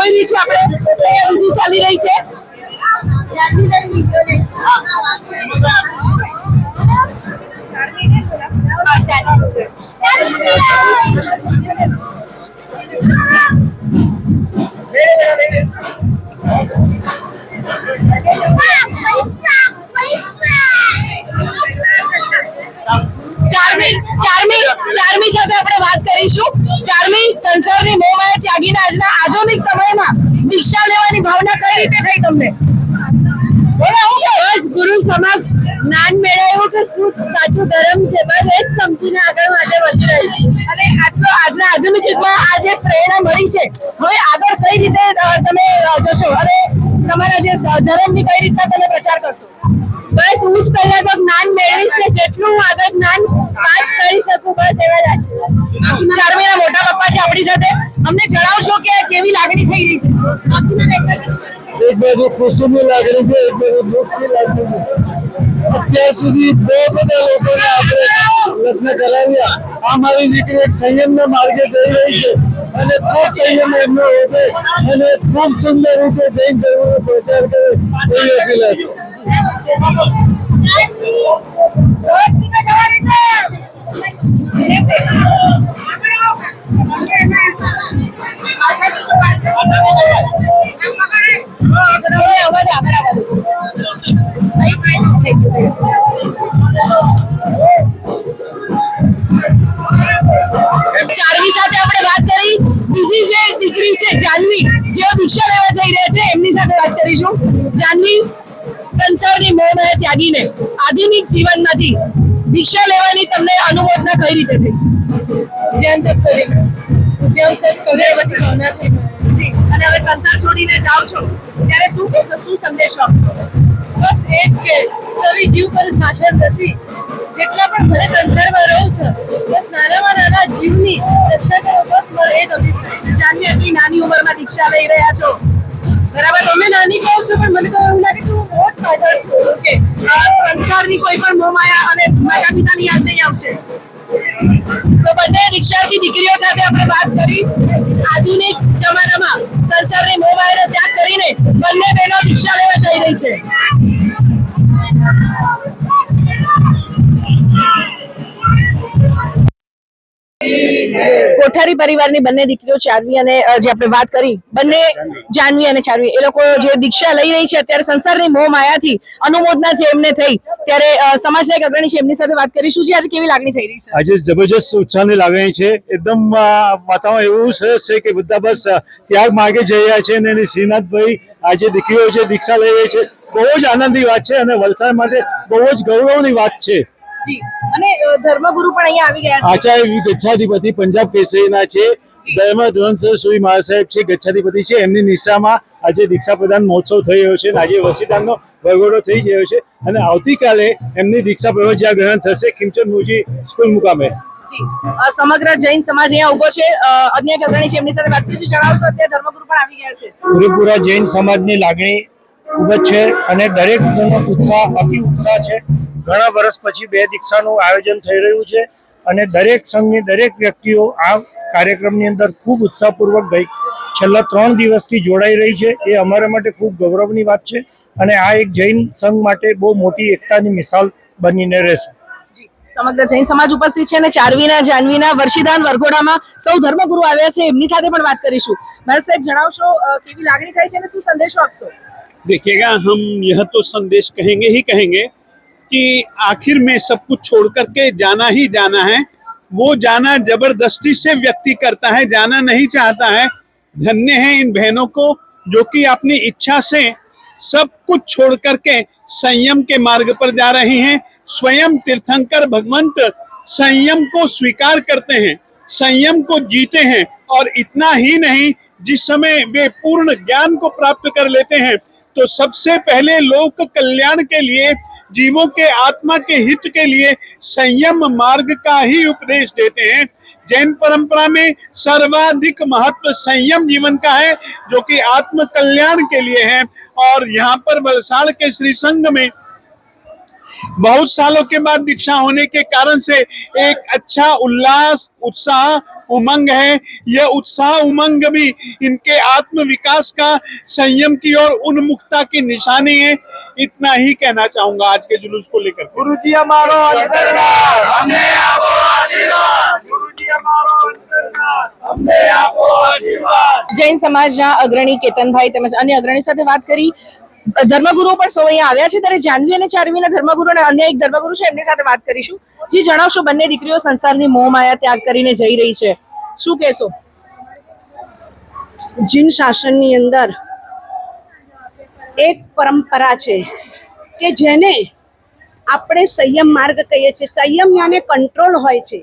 જોઈ રહી છે આપણે. વિધિ ચાલી રહી છે. ચારમી ચારમી ચારમી સાથે આપણે વાત કરીશું. સંસારની મોહમાયા ત્યાગીને આજના આધુનિક સમયમાં દીક્ષા લેવાની ભાવના કઈ રીતે થઈ તમને? બસ ગુરુ સમક્ષ જ્ઞાન મેળવ્યું કે શું સાચું ધર્મ છે? બસ એ જ સમજીને આગળ આજે વધી રહી છું. અને આટલો આજના આધુનિક યુગમાં આ જે પ્રેરણા મળી છે હવે આગળ કઈ રીતે તમે જશો? અને તમારા જે ધર્મની કઈ રીતના તમે પ્રચાર કરશો? બસ હું જ પહેલા તો જ્ઞાન મેળવીશ ને જેટલું હું આગળ જ્ઞાન પાસ કરી શકું બસ એવા જ આપણી સાથે અમને જણાવશો કે કેવી લાગણી થઈ રહી છે? એક બાજુ ખુશીની લાગણી છે એક બાજુ દુઃખની લાગણી છે. અત્યાર સુધી બહુ બધા લોકોને આપણે લગ્ન કરાવ્યા. આ મારી દીકરી એક સંયમના માર્ગે જઈ રહી છે. અને ખૂબ સંયમ એમનો હોતે. અને ખૂબ સુંદર રીતે જૈન ધર્મનો પ્રચાર કરે એવી અપીલ છે. જે દીકરી છે જાનવી જેઓ દીક્ષા લેવા જઈ રહ્યા છે એમની સાથે વાત કરીશું. જાનવી સંસારની મોહમાયા ત્યાગીને આધુનિક જીવનમાંથી દીક્ષા લેવાની તમને અનુમોદના કઈ રીતે થઈ? ધ્યાન તપ કરી ધ્યાન તપ કરી બધી ભાવના થઈ અને હવે સંસાર છોડીને જાઓ છો ત્યારે શું કહેશો શું સંદેશો આપશો? બસ એ જ કે સવી જીવ પર શાસન નથી જેટલા પણ ભલે સંસારમાં રહો છો બસ નાનામાં નાના જીવની રક્ષા કરો બસ એ જ અભિપ્રાય. જાનવી આટલી નાની ઉંમરમાં દીક્ષા લઈ રહ્યા છો? બરાબર, તમે નાની કહો છો, પણ મને તો એવું લાગે છે હું બહુ જ પાછળ છું. કે સંસારની કોઈ પણ મોમાયા અને માતા પિતાની યાદ નહીં આવશે. તો બંને દીક્ષાર્થી દીકરીઓ સાથે આપણે વાત કરી. આધુનિક કોઠારી પરિવારની બંને દીકરીઓ ચારવી અને જે આપણે વાત કરી, બંને જાનવી અને ચારવી. એ લોકો જે દીક્ષા લઈ રહી છે, અત્યારે સંસારની મોહ માયાથી અનુમોદના જે એમને થઈ, ત્યારે સમાજના એક અગ્રણી છે, એમની સાથે વાત કરીશું જે આજે કેવી લાગણી થઈ રહી છે? આજે જબરજસ્ત ઉત્સાહની લાગણી છે. એકદમ વાતાવરણ એવું સરસ છે કે બધા બસ ત્યાગ માર્ગે જઈ રહ્યા છે અને શ્રીનાથભાઈ આજે દીકરીઓ છે દીક્ષા લઈ રહી છે, બહુ જ આનંદની વાત છે અને વલસાડ માટે બહુ જ ગૌરવની વાત છે. જી. અને ધર્મગુરુ પણ અહીંયા આવી ગયા છે. આચાર્ય ગચ્છાધિપતિ પંજાબ કેસરીના છે. ધર્મ ધ્વંસર સુઈ મહાસાહેબ છે ગચ્છાધિપતિ છે. એમની નિશામાં આજે દીક્ષા પ્રદાન મહોત્સવ થઈ રહ્યો છે આજે વસીદાનનો વરઘોડો થઈ રહ્યો છે. અને આવતીકાલે એમની દીક્ષા પ્રવેશ ગ્રહણ થશે કિમચંદ મુજી સ્કૂલ મુકામે. સમગ્ર જૈન સમાજ અહીંયા ઊભો છે. અન્ય અગ્રણી છે એમની સાથે વાત કરીશું. જણાવશો અત્યારે ધર્મગુરુ પણ આવી ગયા છે. પૂરેપૂરા જૈન સમાજની લાગણી ખૂબ જ છે અને દરેક નો ઉત્સાહ અતિ ઉત્સાહ છે. ઘણા વર્ષ પછી બે દીક્ષાનું આયોજન થઈ રહ્યું છે અને દરેક સંઘની દરેક વ્યક્તિઓ આ કાર્યક્રમની અંદર ખૂબ ઉત્સાહપૂર્વક ગઈ છેલ્લા ત્રણ દિવસથી જોડાઈ રહી છે. એ અમારા માટે ખૂબ ગૌરવની વાત છે અને આ એક જૈન સંઘ માટે બહુ મોટી એકતાની મિસાલ બનીને રહેશે. સમગ્ર જૈન સમાજ ઉપસ્થિત છે અને ચારવીના જાનવીના વર્ષીદાન વરઘોડામાં સૌ ધર્મગુરુ આવ્યા છે. એમની સાથે પણ વાત કરીશું. મારા સાહેબ જણાવશો કેવી લાગણી થાય છે અને શું સંદેશો આપશો? દેખેગા હમ યહ તો સંદેશ કહેંગે હી કહેંગે. कि आखिर में सब कुछ छोड़ करके जाना ही जाना है। वो जाना ज़बरदस्ती से व्यक्ति करता है, जाना नहीं चाहता है। धन्य है इन बहनों को जो कि अपनी इच्छा से सब कुछ छोड़ करके संयम के मार्ग पर जा रही हैं। स्वयं तीर्थंकर भगवंत संयम को स्वीकार करते हैं, संयम को जीते हैं और इतना ही नहीं, जिस समय वे पूर्ण ज्ञान को प्राप्त कर लेते हैं तो सबसे पहले लोक कल्याण के लिए जीवों के आत्मा के हित के लिए संयम मार्ग का ही उपदेश देते हैं। जैन परंपरा में सर्वाधिक महत्व संयम जीवन का है, जो कि आत्म कल्याण के लिए है। और यहाँ पर बलसाड़ के श्री संघ में बहुत सालों के बाद दीक्षा होने के कारण से एक अच्छा उल्लास, उत्साह, उमंग है। यह उत्साह, उमंग भी इनके आत्म विकास का संयम की और उन्मुखता की निशानी है। इतना ही कहना चाहूंगा आज के जुलूस को लेकर के। गुरुजी हमारो अंतर्नाथ हमने आपो आशीर्वाद गुरुजी हमारो अंतर्नाथ हमने आपो आशीर्वाद જૈન સમાજના અગ્રણી કેતનભાઈ તેમજ અન્ય અગ્રણી સાથે વાત કરી ધર્મગુરુઓ પણ સૌ અહીંયા આવ્યા છે ત્યારે જાનવી અને ચારવીના ધર્મગુરુ અને અન્ય એક ધર્મગુરુ છે એમની સાથે વાત કરીશું જી જણાવશો બંને દીકરીઓ સંસારની મોહ માયા ત્યાગ કરીને જઈ રહી છે શું કહેશો જીન શાસનની અંદર એક પરંપરા છે કે જેને આપણે સંયમ માર્ગ કહીએ છીએ. સંયમ યાને કંટ્રોલ હોય છે.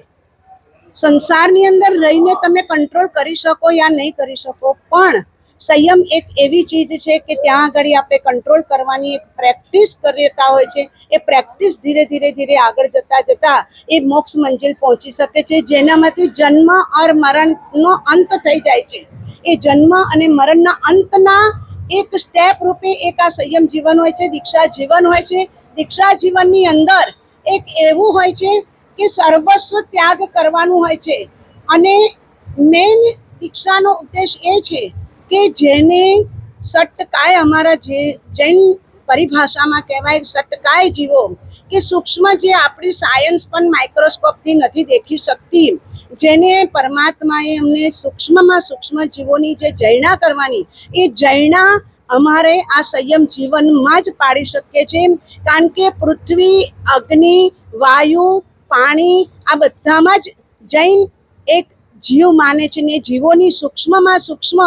સંસારની અંદર રહીને તમે કંટ્રોલ કરી શકો યા નહીં કરી શકો, પણ સંયમ એક એવી ચીજ છે કે ત્યાં આગળ આપણે કંટ્રોલ કરવાની એક પ્રેક્ટિસ કરતા હોય છે. એ પ્રેક્ટિસ ધીરે ધીરે ધીરે આગળ જતા જતા એ મોક્ષ મંજિલ પહોંચી શકે છે. જેનામાંથી જન્મ અર મરણનો અંત થઈ જાય છે. એ જન્મ અને મરણના અંતના એક સ્ટેપ રૂપે એક આ સંયમ જીવન હોય છે, દીક્ષા જીવન હોય છે. દીક્ષા જીવનની અંદર એક એવું હોય છે કે સર્વસ્વ ત્યાગ કરવાનું હોય છે. અને મેઇન દીક્ષાનો ઉદ્દેશ એ છે કે જેને સટકાય અમારા જે જૈન પરિભાષામાં કહેવાય, સટકાય જીવો કે સૂક્ષ્મ જે આપણી સાયન્સ પણ માઇક્રોસ્કોપથી નથી દેખી શકતી. જેને પરમાત્માએ અમને સૂક્ષ્મમાં સૂક્ષ્મ જીવોની જે જૈણા કરવાની, એ જૈણા અમારે આ સંયમ જીવનમાં જ પાડી શકીએ છીએ. કારણ કે પૃથ્વી, અગ્નિ, વાયુ, પાણી આ બધામાં જ જૈન એક જીવ માને છે ને જીવોની સૂક્ષ્મમાં સૂક્ષ્મ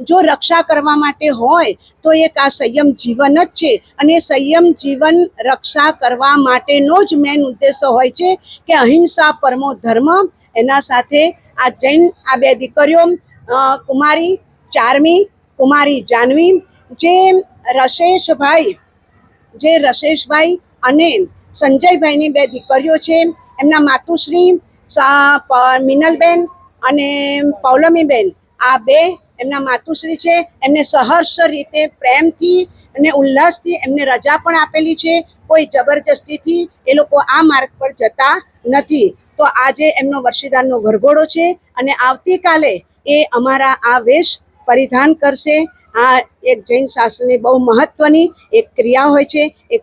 જો રક્ષા કરવા માટે હોય, તો એક આ સંયમ જીવન જ છે. અને સંયમ જીવન રક્ષા કરવા માટેનો જ મેન ઉદ્દેશ હોય છે કે અહિંસા પરમો ધર્મ. એના સાથે આ જૈન આ બે દીકરીઓ કુમારી ચારમી, કુમારી જાનવી, જે રશેશભાઈ જે રશેશભાઈ અને સંજયભાઈની બે દીકરીઓ છે. એમના માતુશ્રી મિનલબેન અને પૌલમીબેન, આ બે એમના માતુશ્રી છે. એમને સહર્ષ રીતે પ્રેમથી અને ઉલ્લાસથી એમને રજા પણ આપેલી છે. કોઈ જબરજસ્તીથી એ લોકો આ માર્ગ પર જતા નથી. તો આજે એમનો વર્ષીદાનનો વરઘોડો છે અને આવતીકાલે એ અમારા આ વેશ પરિધાન કરશે. આ એક જૈન શાસ્ત્રની બહુ મહત્વની એક ક્રિયા હોય છે. એ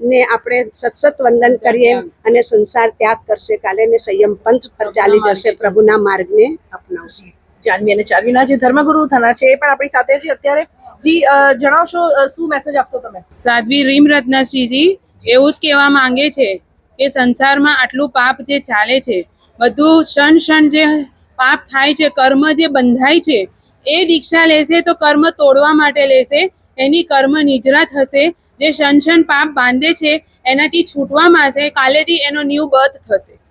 ક્રિયાને આપણે સતસત વંદન કરીએ અને સંસાર ત્યાગ કરશે કાલે ને સંયમ પંથ પર ચાલી જશે પ્રભુના માર્ગને અપનાવશે. જાનવી અને ચારવીના જે ધર્મગુરુ થના છે એ પણ આપણી સાથે છે. અત્યારે જી જણાવશો શું મેસેજ આપશો તમે? સાધ્વી રીમ રત્નશ્રીજી એવું જ કહેવા માંગે છે કે સંસારમાં આટલું પાપ જે ચાલે છે બધું ક્ષણ ક્ષણ જે પાપ થાય છે કર્મ જે બંધાય છે એ દીક્ષા લેશે તો કર્મ તોડવા માટે લેશે એની કર્મ નિજરા થશે જે શનશન પાપ બાંધે છે એનાથી છૂટવા માટે કાલેથી એનો ન્યૂ બર્થ થશે.